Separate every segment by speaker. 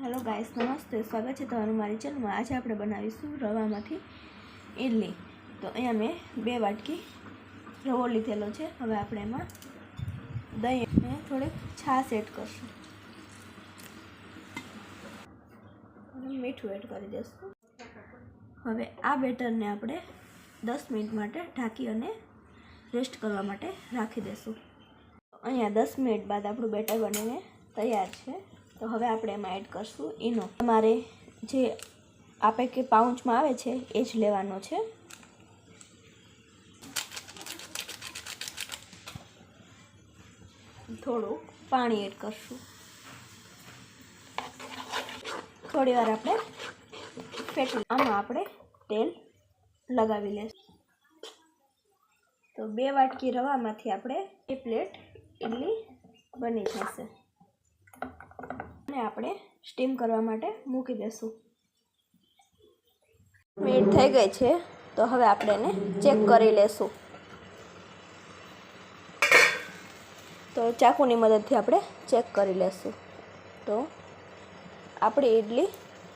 Speaker 1: Hello guys નમસ્તે, સ્વાગત છે તમારું મારી ચેનલમાં આજે આપણે બનાવીશું રવામાંથી ઇડલી તો અહીંયા મેં બે વાટકી રવો લીધેલો છે. હવે આપણે એમાં દહીં અને થોડીક છાશ એડ કરશું. અને મીઠું એડ કરી દઈશું હવે આ બેટરને આપણે દસ મિનિટ માટે ઢાંકી અને રેસ્ટ કરવા માટે રાખી દઈશું અહીંયા દસ મિનિટ બાદ આપણું બેટર બનીને તૈયાર છે. તો હવે આપણે એમાં એડ કરશું ઈનો તમારે જે આપે કે પાઉચમાં આવે છે, એ જ લેવાનો છે. થોડું પાણી એડ કરશું. થોડી વાર આપણે ફેટી આમાં આપણે તેલ લગાવી લઈશું તો બે વાટકી રવામાંથી આપણે એ પ્લેટ ઇડલી બની જશે. અને આપણે સ્ટીમ કરવા માટે મૂકી દેશું. મિનિટ થઈ ગઈ છે, તો હવે આપણે એને ચેક કરી લેશું. તો ચાકુની મદદથી આપણે ચેક કરી લેશું. તો આપણી ઇડલી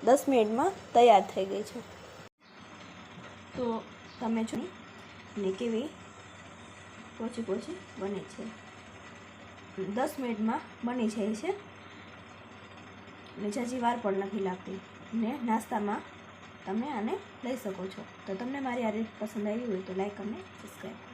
Speaker 1: દસ મિનિટમાં તૈયાર થઈ ગઈ છે. તો તમે જો ને કેવી પોચી પોચી બને છે. દસ મિનિટમાં બની જાય છે. ને જાજી વાર પણ નથી લાગતી. ને નાસ્તામાં તમે આને લઈ શકો છો. તો તમને મારી આ રીત પસંદ આવી હોય તો લાઈક અને સબસ્ક્રાઈબ